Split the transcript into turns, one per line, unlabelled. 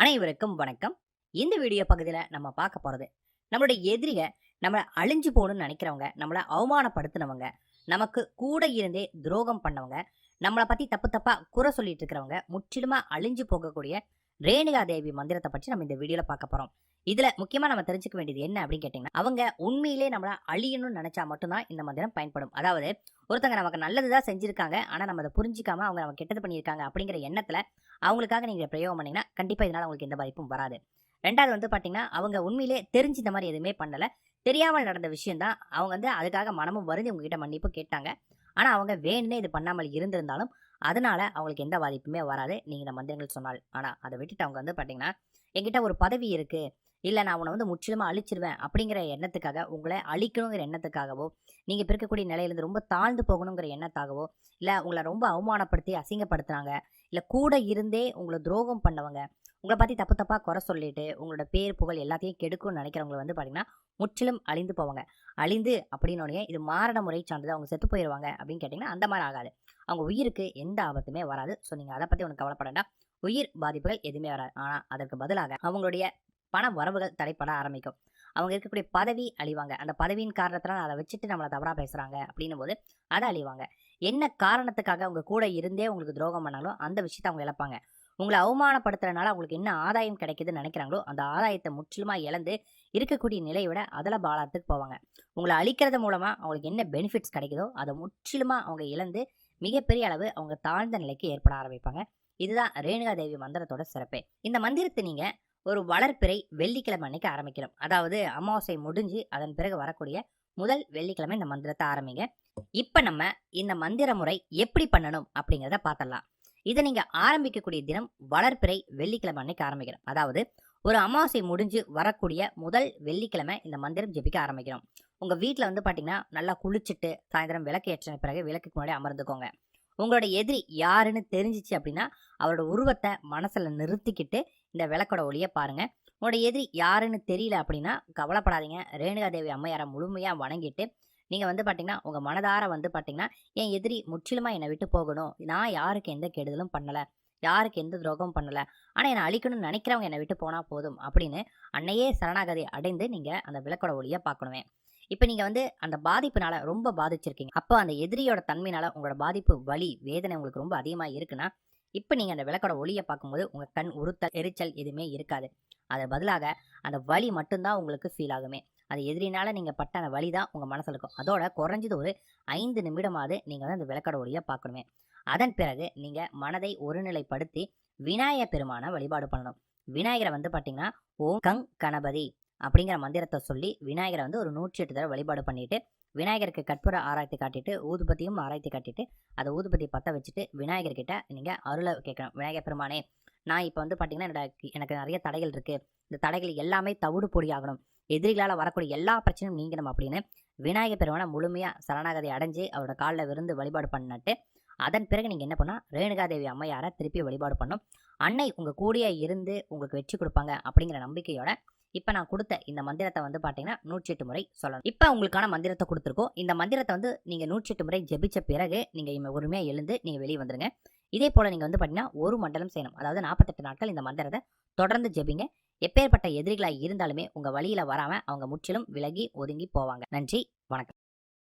அனைவருக்கும் வணக்கம். இந்த வீடியோ பகுதியில் நம்ம பார்க்க போகிறது நம்மளுடைய எதிரிக நம்மளை அழிஞ்சு போகணும்னு நினைக்கிறவங்க நம்மளை அவமானப்படுத்தினவங்க நமக்கு கூட இருந்தே துரோகம் பண்ணவங்க நம்மளை பற்றி தப்பு தப்பாக குறை சொல்லிட்டு இருக்கிறவங்க முற்றிலுமாக அழிஞ்சு போகக்கூடிய ரேணுகா தேவி மந்திரத்தை பற்றி நம்ம இந்த வீடியோவில் பார்க்க போகிறோம் இதில் முக்கியமாக நம்ம தெரிஞ்சுக்க வேண்டியது என்ன அப்படின்னு கேட்டிங்கன்னா அவங்க உண்மையிலே நம்மளை அழியணும்னு நினச்சா மட்டும்தான் இந்த மந்திரம் பயன்படும். அதாவது ஒருத்தங்க நமக்கு நல்லது தான் செஞ்சுருக்காங்க ஆனால் நம்ம அதை புரிஞ்சிக்காமல் அவங்க நம்ம கெட்டது பண்ணியிருக்காங்க அப்படிங்கிற எண்ணத்தில் அவங்களுக்காக நீங்கள் பிரயோகம் பண்ணீங்கன்னா கண்டிப்பாக இதனால் உங்களுக்கு எந்த பாதிப்பும் வராது. ரெண்டாவது வந்து பார்த்தீங்கன்னா அவங்க உண்மையிலே தெரிஞ்சு இந்த மாதிரி எதுவுமே பண்ணலை. தெரியாமல் நடந்த விஷயந்தான் அவங்க வந்து அதுக்காக மனமும் வருந்தி உங்ககிட்ட மன்னிப்பு கேட்டாங்க. ஆனால் அவங்க வேணுன்னே இது பண்ணாமல் இருந்திருந்தாலும் அதனால அவங்களுக்கு எந்த பாதிப்புமே வராது. நீங்கள் இந்த மந்திரங்கள் சொன்னால். ஆனால் அதை விட்டுட்டு அவங்க வந்து பார்த்தீங்கன்னா என்கிட்ட ஒரு பதவி இருக்குது இல்லை நான் உன்னை வந்து முற்றிலுமாக அழிச்சிருவேன். அப்படிங்கிற எண்ணத்துக்காக உங்களை அழிக்கணுங்கிற எண்ணத்துக்காகவோ நீங்கள் இப்போ இருக்கக்கூடிய நிலையிலேருந்து ரொம்ப தாழ்ந்து போகணுங்கிற எண்ணத்தாகவோ இல்லை உங்களை ரொம்ப அவமானப்படுத்தி அசிங்கப்படுத்துனாங்க இல்லை கூட இருந்தே உங்களை துரோகம் பண்ணவங்க உங்களை பற்றி தப்பு தப்பாக குறை சொல்லிட்டு உங்களோட பேர் புகழ் எல்லாத்தையும் கெடுக்கும்னு நினைக்கிறவங்க வந்து பார்த்தீங்கன்னா முற்றிலும் அழிந்து போவாங்க. அழிந்து அப்படின்னோடனே இது மாரண முறை சார்ந்தது அவங்க செத்து போயிடுவாங்க அப்படின்னு கேட்டிங்கன்னா அந்த மாதிரி ஆகாது. அவங்க உயிருக்கு எந்த ஆபத்துமே வராது. ஸோ நீங்கள் அதை பற்றி ஒன்று கவலைப்பட வேண்டாம். உயிர் பாதிப்புகள் எதுவுமே வராது. ஆனால் அதற்கு பதிலாக அவங்களுடைய பண வரவுகள் தடைப்பட ஆரம்பிக்கும். அவங்க இருக்கக்கூடிய பதவி அழிவாங்க. அந்த பதவியின் காரணத்தினால அதை வச்சுட்டு நம்மளை தவறாக பேசுகிறாங்க அப்படின்னும் போது அதை அழிவாங்க. என்ன காரணத்துக்காக அவங்க கூட இருந்தே உங்களுக்கு துரோகம் பண்ணாலும் அந்த விஷயத்தை அவங்க இழப்பாங்க. உங்களை அவமானப்படுத்துறதுனால அவங்களுக்கு என்ன ஆதாயம் கிடைக்குதுன்னு நினைக்கிறாங்களோ அந்த ஆதாயத்தை முற்றிலுமாக இழந்து இருக்கக்கூடிய நிலையை விட அதில் பாலாத்துக்கு போவாங்க. உங்களை அழிக்கிறது மூலமாக அவங்களுக்கு என்ன பெனிஃபிட்ஸ் கிடைக்குதோ அதை முற்றிலுமாக அவங்க இழந்து மிகப்பெரிய அளவு அவங்க தாழ்ந்த நிலைக்கு ஏற்பட ஆரம்பிப்பாங்க. இதுதான் ரேணுகா தேவி மந்திரத்தோட சிறப்பே. இந்த மந்திரத்தை நீங்கள் ஒரு வளர்ப்பிறை வெள்ளிக்கிழமை அன்னைக்கு ஆரம்பிக்கணும். அதாவது அமாவாசை முடிஞ்சு அதன் பிறகு வரக்கூடிய முதல் வெள்ளிக்கிழமை இந்த மந்திரத்தை ஆரம்பிங்க. இப்போ நம்ம இந்த மந்திர முறை எப்படி பண்ணணும் அப்படிங்கிறத பார்த்துடலாம். இதை நீங்கள் ஆரம்பிக்கக்கூடிய தினம் வளர்ப்பிறை வெள்ளிக்கிழமை அன்னைக்கு ஆரம்பிக்கிறோம் அதாவது ஒரு அமாவாசை முடிஞ்சு வரக்கூடிய முதல் வெள்ளிக்கிழமை இந்த மந்திரம் ஜெபிக்க ஆரம்பிக்கிறோம் உங்கள் வீட்டில் வந்து பார்த்தீங்கன்னா நல்லா குளிச்சுட்டு சாயந்தரம் விளக்கு ஏற்றின பிறகு விளக்குக்கு முன்னாடி அமர்ந்துக்கோங்க. உங்களோட எதிரி யாருன்னு தெரிஞ்சிச்சு அப்படின்னா அவரோட உருவத்தை மனசில் நிறுத்திக்கிட்டு இந்த விளக்கோட ஒளியை பாருங்கள் உங்களோட எதிரி யாருன்னு தெரியல அப்படின்னா கவலைப்படாதீங்க. ரேணுகாதேவி அம்மையாரை முழுமையாக வணங்கிட்டு நீங்கள் வந்து பார்த்தீங்கன்னா உங்கள் மனதார வந்து பார்த்தீங்கன்னா என் எதிரி முற்றிலுமாக என்னை விட்டு போகணும். நான் யாருக்கு எந்த கெடுதலும் பண்ணலை. யாருக்கு எந்த துரோகமும் பண்ணலை. ஆனால் என்னை அழிக்கணும்னு நினைக்கிறவங்க என்னை விட்டு போனால் போதும். அப்படின்னு அன்னையே சரணாகதி அடைந்து நீங்கள் அந்த விளக்கோட ஒளியை பார்க்கணுமே இப்போ நீங்கள் வந்து அந்த பாதிப்புனால ரொம்ப பாதிச்சிருக்கீங்க. அப்போ அந்த எதிரியோட தன்மையினால உங்களோட பாதிப்பு வலி வேதனை உங்களுக்கு ரொம்ப அதிகமாக இருக்குன்னா இப்போ நீங்கள் அந்த விளக்கோட ஒளியை பார்க்கும்போது உங்கள் கண் உறுத்தல் எரிச்சல் எதுவுமே இருக்காது. அதன் பதிலாக அந்த வலி மட்டும்தான் உங்களுக்கு ஃபீல் ஆகுமே. அது எதிரினால நீங்கள் பட்ட அந்த வலி தான் உங்கள் மனசில் இருக்கும். அதோட குறைஞ்சது ஒரு ஐந்து நிமிடமாவது நீங்கள் வந்து அந்த விளக்கட ஒளியை பார்க்கணுமே. அதன் பிறகு நீங்கள் மனதை ஒருநிலைப்படுத்தி விநாயக பெருமான வழிபாடு பண்ணணும். விநாயகரை வந்து பார்த்தீங்கன்னா ஓம் கங் கணபதி அப்படிங்கிற மந்திரத்தை சொல்லி விநாயகரை வந்து ஒரு நூற்றி எட்டு தடவை வழிபாடு பண்ணிட்டு விநாயகருக்கு கற்பூர ஆராய்ச்சி காட்டிட்டு ஊதுபத்தியும் ஆராய்ச்சி காட்டிட்டு அதை ஊதுபத்தி பற்ற வச்சுட்டு விநாயகர்கிட்ட நீங்கள் அருளை கேட்கணும். விநாயகர் பெருமானே நான் இப்போ வந்து பார்த்தீங்கன்னா என்னோட எனக்கு நிறைய தடைகள் இருக்குது இந்த தடைகள் எல்லாமே தவிடு பொடியாகணும் எதிரிகளால் வரக்கூடிய எல்லா பிரச்சனையும் நீங்கணும் அப்படின்னு விநாயகர் பெருமானை முழுமையாக சரணாகதி அடைஞ்சு அவரோட காலில் விருந்து வழிபாடு பண்ணிட்டு அதன் பிறகு நீங்கள் என்ன பண்ணால் ரேணுகாதேவி அம்மையாரை திருப்பி வழிபாடு பண்ணும் அன்னை உங்கள் கூடிய இருந்து உங்களுக்கு வெற்றி கொடுப்பாங்க அப்படிங்கிற நம்பிக்கையோட இப்போ நான் கொடுத்த இந்த மந்திரத்தை வந்து பார்த்தீங்கன்னா நூற்றி எட்டு முறை சொல்லணும். இப்போ உங்களுக்கான மந்திரத்தை கொடுத்துருக்கோம். இந்த மந்திரத்தை வந்து நீங்கள் நூற்றி எட்டு முறை ஜெபிச்ச பிறகு நீங்கள் உரிமையாக எழுந்து நீங்கள் வெளியே வந்துடுங்க இதே போல் நீங்கள் வந்து பார்த்தீங்கன்னா ஒரு மண்டலம் செய்யணும். அதாவது நாற்பத்தெட்டு நாட்கள் இந்த மந்திரத்தை தொடர்ந்து ஜெபிங்க. எப்பேற்பட்ட எதிரிகளாக இருந்தாலுமே உங்கள் வழியில் வராமல் அவங்க முற்றிலும் விலகி ஒதுங்கி போவாங்க. நன்றி வணக்கம்.